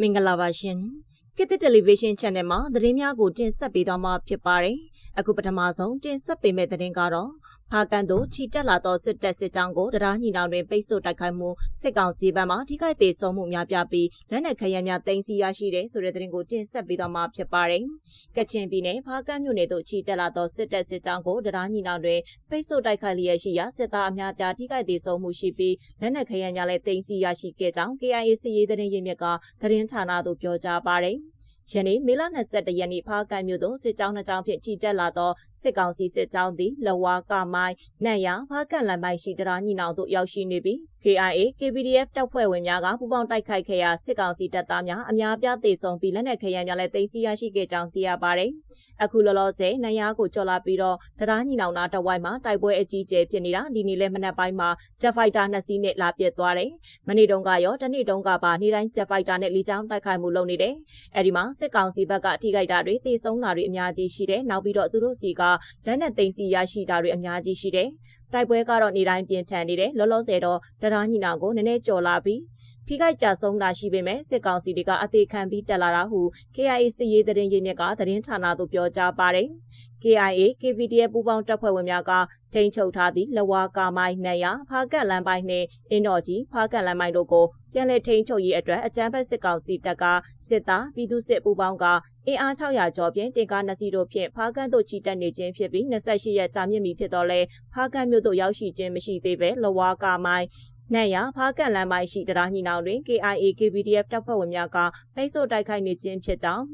မင်္ဂလာပါရှင်။ ကစ်တစ်တယ်လီဗီရှင်း channel မှာသတင်းများကိုတင်ဆက်ပေးသွားမှာဖြစ်ပါတယ်။အခုပထမဆုံးတင်ဆက်ပေးမယ့်သတင်းကတော့ဖာကန်တို့ချီတက်လာသောစစ်တပ်စစ်ကြောင်းကိုတရားညီနောင်တွင်ပိတ်ဆို့တိုက်ခိုက်မှုစစ်ကောင်စီဘက်မှထိခိုက်သေးဆုံးမှုများပြပြီးလက်နက်ခဲယမ်းများတင်စီရရှိတဲ့ဆိုတဲ့သတင်းကိုတင်ဆက်ပေးသွားမှာဖြစ်ပါတယ်။ကချင်ပြည်နယ်ဖာကန်မြို့နယ်သို့ချီတက်လာသောစစ်တပ်စစ်ကြောင်းကိုတရားညီနောင်တွင်ပိတ်ဆို့တိုက်ခိုက်လျက်ရှိရာစစ်သားအများပြားထိခိုက်သေးဆုံးမှုရှိပြီးလက်နက်ခဲယမ်းများလည်းတင်စီရရှိခဲ့ကြောင်း KIA စစ်ရေးသတင်းရင်းမြစ်ကသတင်းဌာနသို့ပြောကြားပါတယ်။ယနေ့မေလ22ရက်နေ့ဖားကန်မြို့သို့စစ်ကြောင်းနှစ်ကြောင်းဖြင့်ကြီးတက်လာသောစစ်ကောင်စီစစ်ကြောင်းသည်လဝါကမိုင်းနန့်ရဖားကန်လမ်းပိုင်းရှိတရားညီနောင်တို့ရောက်ရှိနေပြီး KIA KPDF တပ်ဖွဲ့ဝင်များကပူးပေါင်းတိုက်ခိုက်ခဲ့ရာစစ်ကောင်စီတပ်သားများအများပြားသေဆုံးပြီးလက်နက်ခဲယမ်းများလည်းတင်စီရရှိခဲ့ကြောင်းသိရပါတယ်။အခုလောလောဆယ်နိုင်ရာကိုကြော်လာပြီးတော့တရားညီနောင်နာတဝိုင်းမှာတိုက်ပွဲအကြီးအကျယ်ဖြစ်နေတာဒီနေ့လည်းမနက်ပိုင်းမှာ Jet Fighter နှစ်စီးနဲ့လာပစ်သွားတယ်။မနေ့တုန်းကရောတနေ့တုန်းကပါနေ့တိုင်း Jet Fighter နဲ့လေကြောင်းတိုက်ခိုက်မှုလုပ်နေတယ်။အဲဒီမှာစစ်ကောင်စီဘက်ကထိခိုက်တာတွေသေဆုံးတာတွေအများကြီးရှိတယ်။နောက်ပြီးတော့သူတို့စီကလက်နက်သိမ်းစီရရှိတာတွေအများကြီးရှိတယ်။တိုက်ပွဲကတော့နေတိုင်းပြင်းထန်နေတယ်။လောလောဆယ်တော့တရားညီနောင်ကိုနည်းနည်းကြော်လာပြီးထိခိုက်ကြဆုံးတာရှိပေမဲ့စစ်ကောင်စီတွေကအသေးခံပြီးတက်လာတာဟု KIA စစ်ရေးသတင်းရင်းမြစ်ကသတင်းဌာနသို့ပြောကြားပါတယ်။ KIA KVDF ပူးပေါင်းတပ်ဖွဲ့ဝင်များကထိန်းချုပ်ထားသည့်လဝါကာမိုင်းနယ်ရဖားကတ်လမ်းပိုင်းနှင့်အင်းတော်ကြီးဖားကတ်လမ်းပိုင်းတို့ကို ပြန်လည်ထိန်းချုပ်ရေးအတွက်အကြမ်းဖက်စစ်ကောင်စီတပ်ကစစ်သားပြည်သူစစ်ပူးပေါင်းကအင်အား600ကျော်ဖြင့်တင်ကားနှစ်စီးတို့ဖြင့်ဖားကတ်သို့ချီတက်နေခြင်းဖြစ်ပြီး28ရက်ကြာမြင့်ပြီဖြစ်တော့လဲဖားကတ်မြို့သို့ရောက်ရှိခြင်းမရှိသေးပဲလဝါကာမိုင်း နတ်ရဖားကန်လမ်းပိုင်းရှိတရားညီနောင်တွင် KIA KPDF တပ်ဖွဲ့ဝင်များကပိတ်ဆို့တိုက်ခိုက်နေခြင်းဖြစ်ကြောင်း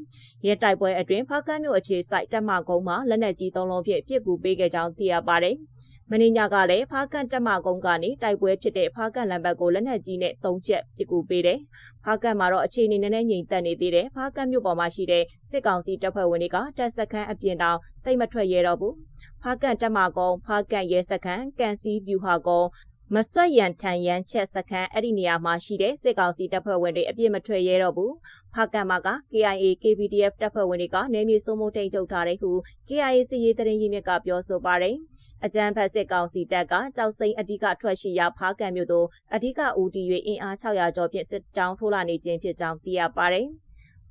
ရဲတိုက်ပွဲအတွင်းဖားကန်မြို့အခြေစိုက်တပ်မကုန်းမှာလက်နက်ကြီးသုံးလုံးဖြင့်ပစ်ကူပေးခဲ့ကြောင်းသိရပါတယ်။မင်းညကလည်းဖားကန်တပ်မကုန်းကနေတိုက်ပွဲဖြစ်တဲ့ဖားကန်လမ်းဘက်ကိုလက်နက်ကြီးနဲ့သုံးချက်ပစ်ကူပေးတယ်။ဖားကန်မှာတော့အခြေအနေနည်းနည်းငြိမ်သက်နေသေးတယ်။ဖားကန်မြို့ပေါ်မှာရှိတဲ့စစ်ကောင်စီတပ်ဖွဲ့ဝင်တွေကတပ်စခန်းအပြင်တောင်တိတ်မထွက်ရတော့ဘူး။ဖားကန်တပ်မကုန်းဖားကန်ရဲစခန်းကန်စီဗျူဟာကုန်း မဆွတ်ရန်ထန်ရန်ချက်စခန်းအဲ့ဒီနေရာမှာရှိတဲ့စစ်ကောင်စီတပ်ဖွဲ့ဝင်တွေအပြစ်မထွက်ရဲတော့ဘူးဖာကန်မာက KIA KPDF တပ်ဖွဲ့ဝင်တွေကနေမြေစိုးမိုးထိန်ထုတ်ထားတဲ့ဟု KIA စစ်ရေးတရင်ရင်းမြစ်ကပြောဆိုပါတယ်အကြမ်းဖက်စစ်ကောင်စီတပ်ကကြောက်စိန်အဓိကထွက်ရှိရာဖာကန်မြို့သို့အဓိကဦးတည်၍အင်အား600ကျော်ဖြင့်စစ်ကြောင်းထိုးလာနေခြင်းဖြစ်ကြောင်းသိရပါတယ်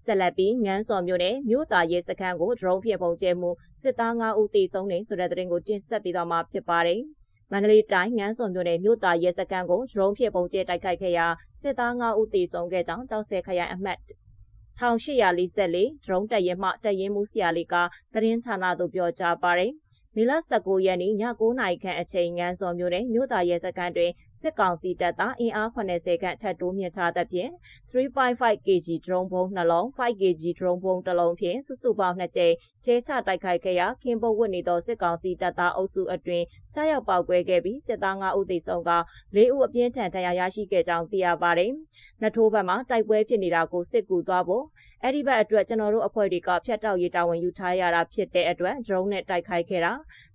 ဆက်လက်ပြီးငန်းစော်မြို့နယ်မြို့သားရဲစခန်းကိုဒရုန်းဖြင့်ပုံကျဲမှုစစ်သား9ဦးသေဆုံးနေဆိုတဲ့သတင်းကိုတင်ဆက်ပေးသွားမှာဖြစ်ပါတယ်။ မန္တလေးတိုင်းငန်းစုံမြို့နယ်မြို့သားရဲစခန်းကိုဒရုန်းဖြင့်ပုံကျဲတိုက်ခိုက်ခဲ့ရာစစ်သား9ဦးသေဆုံးခဲ့ကြောင်းတောက်ဆဲခရိုင်အမှတ်1844ဒရုန်းတပ်ရဲမှတပ်ရင်းမှုဆရာလေးကသတင်းဌာနသို့ပြောကြားပါတယ်မေလ19ရက်နေ့ည9:00နာရီခန့်အချိန်ငန်းစော်မြို့နယ်မြို့သားရဲစခန်းတွင်စစ်ကောင်စီတပ်သားအင်အား80ခန့်ထပ်တိုးမြင့်ထားသဖြင့် 355kg drone ဘုံနှလုံး 5kg drone ဘုံတစ်လုံးဖြင့်စုစုပေါင်းနှစ်ကြိမ်ကျဲချတိုက်ခိုက်ခဲ့ရာကင်းပုတ်ဝတ်နေသောစစ်ကောင်စီတပ်သားအုပ်စုအတွင်ကြားရောက်ပေါက်ကွဲခဲ့ပြီးစစ်သား9ဦးသေဆုံးက4ဦးအပြင်းထန်ဒဏ်ရာရရှိခဲ့ကြောင်းသိရပါတယ်။နထိုးဘက်မှာတိုက်ပွဲဖြစ်နေတာကိုစစ်ကူသွားဖို့အဲ့ဒီဘက်အတွက်ကျွန်တော်တို့အဖွဲ့တွေကဖျက်တောက်ရေးတာဝန်ယူထားရတာဖြစ်တဲ့အတွက် drone နဲ့တိုက်ခိုက်ခဲ့တာ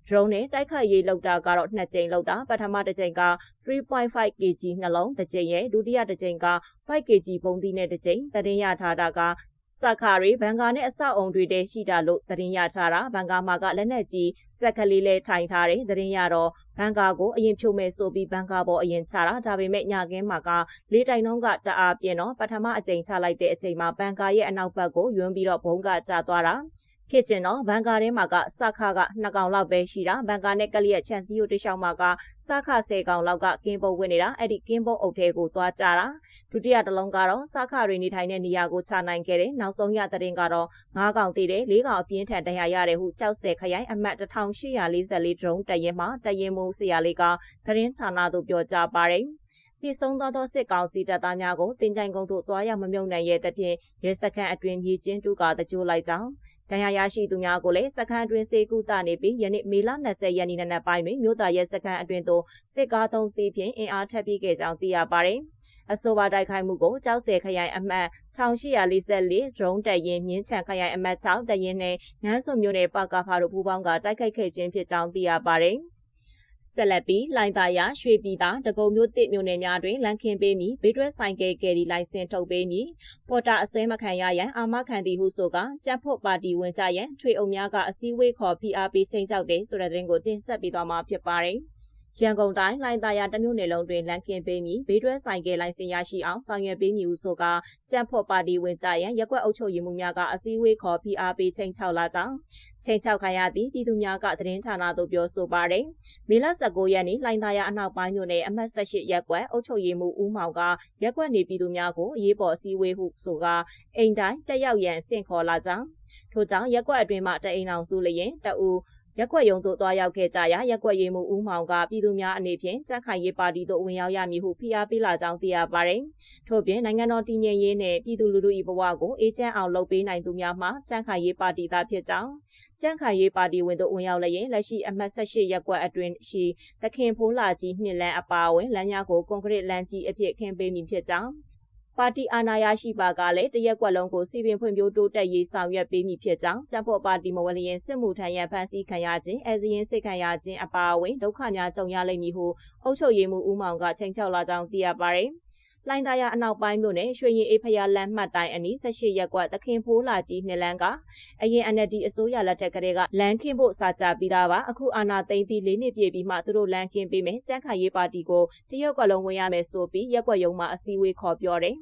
drone နဲ့တိုက်ခိုက်ရေးလုပ်တာကတော့နှစ်ကြိမ်လုပ်တာပထမတစ်ကြိမ်က3.5 kg နှလုံးတစ်ကြိမ်ရဲ့ဒုတိယတစ်ကြိမ်က5 kg ပုံသီးနဲ့တစ်ကြိမ်တရင်ရထားတာကစခါရီဘန်ကာနဲ့အဆောက်အုံတွေတည်းရှိတာလို့သတင်းရထားတာဘန်ကာမှာကလက်နက်ကြီးစက်ကလေးလဲထိုင်ထားတယ်သတင်းရတော့ဘန်ကာကိုအရင်ဖြိုမဲ့ဆိုပြီးဘန်ကာပေါ်အရင်ချတာဒါပေမဲ့ညကင်းမှာကလေးတိုင်နှုံးကတအားပြင်းတော့ပထမအကြိမ်ချလိုက်တဲ့အချိန်မှာဘန်ကာရဲ့အနောက်ဘက်ကိုယွန်းပြီးတော့ဘုံကကျသွားတာ ဖြစ်ကျင်တော့ဘန်ကာထဲမှာကစခါက2ကောင်လောက်ပဲရှိတာဘန်ကာနဲ့ကလျက်ချန်စီယိုတလျှောက်မှာကစခါ10ကောင်လောက်ကကင်းပုံဝင်နေတာအဲ့ဒီကင်းပုံအုပ်ထဲကိုသွားကြတာဒုတိယတလုံးကတော့စခါတွေနေထိုင်တဲ့နေရာကိုခြာနိုင်ခဲ့တယ်နောက်ဆုံးရသတင်းကတော့9ကောင်တည်တယ်4ကောင်အပြင်းထန်တရားရတယ်ဟုကြောက်စဲခရိုင်အမှတ်1844ဒရုန်းတရင်မှာတရင်မူဆရာလေးကသတင်းဌာနသို့ပြောကြားပါတယ် တည်ဆုံသောသောစစ်ကောင်စီတပ်သားများကိုတင်ကြိုင်ကုန်းသို့တွားရောက်မမြုံနိုင်ရဲ့တဖြင့်ရဲစခန်းအတွင်မြေချင်းတူကတကြိုးလိုက်ကြောင်းဒဏ်ရာရရှိသူများကိုလည်းစခန်းအတွင်းစေကူတာနေပြီးယနေ့မေလ20ရက်နေ့နံနက်ပိုင်းတွင်မြို့သားရဲစခန်းအတွင်းသို့စစ်ကားသုံးစီးဖြင့်အင်အားထပ်ပြေးခဲ့ကြောင်းသိရပါတယ်။အဆိုပါတိုက်ခိုက်မှုကိုကြောက်စဲခရိုင်အမှတ်1844ဒရုန်းတပ်ရင်မြင်းချံခရိုင်အမှတ်6တပ်ရင်နဲ့ငန်းစုံမြို့နယ်ပကဖာတို့ပူးပေါင်းကတိုက်ခိုက်ခဲ့ခြင်းဖြစ်ကြောင်းသိရပါတယ်။ ဆက်လက်ပြီးလိုင်သာယာရွှေပြည်သာတကုံမျိုးတစ်မျိုးနယ်များတွင်လန်ခင်ပေးမည်ဘေးတွဲဆိုင်ကယ်ကယ်ရီလိုင်စင်ထုတ်ပေးမည်ပေါ်တာအစွဲမခံရရန်အာမခံသည်ဟုဆိုကကြက်ဖို့ပါတီဝင်ကြရန်ထွေအုံများကအစည်းအဝေးခေါ် PRP ချိန်ချောက်တဲ့ဆိုတဲ့သတင်းကိုတင်ဆက်ပေးသွားမှာဖြစ်ပါတယ် ရန်ကုန်တိုင်းလိုင်သာယာတမျိုးနယ်လုံးတွင်လမ်းကင်ပေးမည်ဘေးတွဲဆိုင်ကလိုင်စင်ရရှိအောင်ဆောင်ရွက်ပေးမည်ဟုဆိုကာကြံ့ဖော်ပါတီဝင်ကြရန်ရက်ကွက်အုပ်ချုပ်ရေးမှူးများကအစည်းအဝေးခေါ် PRP ချိန်ချောက်လာကြောင်းချိန်ချောက်ခံရသည့်ပြည်သူများကသတင်းဌာနသို့ပြောဆိုပါရယ်မေလ19ရက်နေ့လိုင်သာယာအနောက်ပိုင်းမြို့နယ်အမှတ်18ရက်ကွက်အုပ်ချုပ်ရေးမှူးဦးမောင်ကရက်ကွက်နေပြည်သူများကိုအရေးပေါ်အစည်းအဝေးဟုဆိုကာအိမ်တိုင်းတက်ရောက်ရန်ဆင့်ခေါ်လာကြောင်းထို့ကြောင့်ရက်ကွက်အတွင်းမှတအိမ်အောင်စုလျင်တအူ ရက်ကွက်ရုံသို့တွားရောက်ခဲ့ကြရာရက်ကွက်ရေးမှုဦးမောင်ကပြည်သူများအနေဖြင့်ကြက်ခိုင်ရေးပါတီသို့ဝင်ရောက်ရမည်ဟုဖိအားပေးလာကြောင်းသိရပါတယ်။ထို့ပြင်နိုင်ငံတော်တည်ငြိမ်ရေးနှင့်ပြည်သူလူထု၏ဘဝကိုအေးချမ်းအောင်လုပ်ပေးနိုင်သူများမှကြက်ခိုင်ရေးပါတီသားဖြစ်ကြောင်းကြက်ခိုင်ရေးပါတီဝင်သို့ဝင်ရောက်လျင်လက်ရှိအမှတ်18ရက်ကွက်အတွင်းရှိသခင်ဖိုးလာကြီးနှစ်လမ်းအပါအဝင်လမ်းများကိုကွန်ကရစ်လမ်းကြီးအဖြစ်ခင်းပေးမည်ဖြစ်ကြောင်း ပါတီအာဏာရရှိပါကလည်းတရက်ကွက်လုံးကိုစီပင်ဖွံ့ဖြိုးတိုးတက်ရေးဆောင်ရွက်ပေးမည်ဖြစ်ကြောင်းကျန်းဖော်ပါတီမဝလျင်စစ်မှုထမ်းရန်ဖန်ဆီးခံရခြင်းအဲဇီရင်စိတ်ခံရခြင်းအပါအဝင်ဒုက္ခများကြုံရလိမ့်မည်ဟုအုပ်ချုပ်ရေးမှူးဦးမောင်ကချိန်ချောက်လာကြောင်းသိရပါတယ်။ လှိုင်းသားရအနောက်ပိုင်းမြို့နယ်ရွှေရင်အေးဖျားလမ်းမှတ်တိုင်းအနီး18ရက်ကွက်သခင်ဖိုးလာကြီးနှစ်လမ်းကအရင် NLD အစိုးရလက်ထက်ကတည်းကလမ်းခင်းဖို့စာကြပြီးသားပါအခုအာဏာသိမ်းပြီး၄နှစ်ပြည့်ပြီးမှသူတို့လမ်းခင်းပေးမယ်ကြန့်ခိုင်ရေးပါတီကိုတရုတ်ကလုံးဝင်ရမယ်ဆိုပြီးရက်ကွက်ရုံမှာအစည်းအဝေးခေါ်ပြောတယ်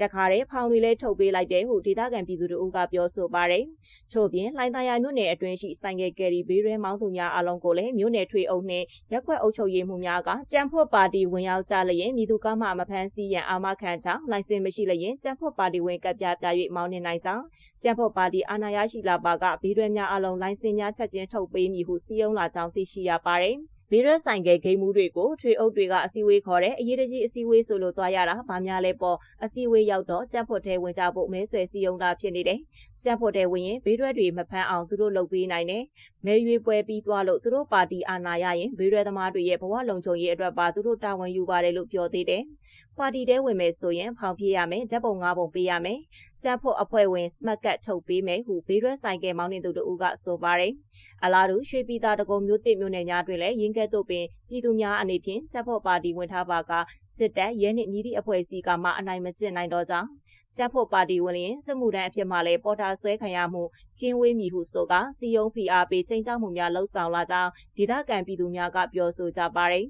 တခါတည်းဖောင်တွေလည်းထုတ်ပေးလိုက်တယ်ဟုဒေသခံပြည်သူတို့ကပြောဆိုပါတယ်ချို့ပြင်လှိုင်းသားရမြို့နယ်အတွင်းရှိဆိုင်ကယ်ကယ်ရီဘေးရဲမောင်းသူများအလုံးကိုလည်းမြို့နယ်ထွေအုပ်နှင့်ရက်ကွက်အုပ်ချုပ်ရေးမှူးများကကြံဖို့ပါတီဝင်ရောက်ကြလျင်မိသူကမှမဖမ်းဆီးရန်အာမခံကြောင်းလိုင်စင်မရှိလျင်ကျန်းဖော့ပါတီဝင်ကပ်ပြပြ၍မောင်းနေနိုင်ကြောင်းကျန်းဖော့ပါတီအာဏာရရှိလာပါကဘီရွဲများအလုံးလိုင်စင်များချက်ချင်းထုတ်ပေးမည်ဟုစီးယုံလာကြောင်းသိရှိရပါတယ်။ ဗီရက်ဆိုင်ကယ်ဂိမ်းမှုတွေကိုထွေအုပ်တွေကအစည်းအဝေးခေါ်တဲ့အရေးတကြီးအစည်းအဝေးဆိုလို့သွားရတာဗာများလဲပေါ့အစည်းအဝေးရောက်တော့ကြက်ဖို့ထဲဝင်ကြဖို့မဲဆွယ်စီယုံတာဖြစ်နေတယ်။ကြက်ဖို့ထဲဝင်ရင်ဗီရက်တွေမဖမ်းအောင်သူတို့လုပ်ပေးနိုင်တယ်။မဲရွေးပွဲပြီးသွားလို့သူတို့ပါတီအာဏာရရင်ဗီရက်သမားတွေရဲ့ဘဝလုံခြုံရေးအတွက်ပါသူတို့တာဝန်ယူပါတယ်လို့ပြောသေးတယ်။ပါတီထဲဝင်မယ်ဆိုရင်ဖောင်ပြေးရမယ်ဓာတ်ပုံ၅ပုံပေးရမယ်။ကြက်ဖို့အဖွဲ့ဝင်စမတ်ကတ်ထုတ်ပေးမယ်ဟုဗီရက်ဆိုင်ကယ်မောင်းနေသူတို့ကဆိုပါတယ်။အလားတူရွှေပြည်သာတကုံမျိုးတစ်မျိုးနယ်များတွင်လည်းရင်းကဲ့သို့ပင်ပြည်သူများအနေဖြင့်ချက်ဖို့ပါတီဝင်ထားပါကစစ်တပ်ရဲနှင့်မြည်သည့်အဖွဲ့အစည်းကမှအနိုင်မကျင့်နိုင်တော့ကြောင်းချက်ဖို့ပါတီဝင်လျင်စစ်မှုထမ်းအဖြစ်မှလည်းပေါ်တာဆွဲခံရမှုကင်းဝေးမည်ဟုဆိုကစီယုံ PRP ချိန်ချောက်မှုများလှုံ့ဆော်လာကြောင်းဒေသခံပြည်သူများကပြောဆိုကြပါတယ်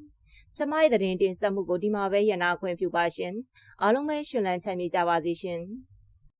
ကျမရဲ့သတင်းတင်ဆက်မှုကိုဒီမှာပဲရနာခွင့်ပြုပါရှင်အားလုံးပဲရှင်လန်းချမ်းမြေကြပါစေရှင်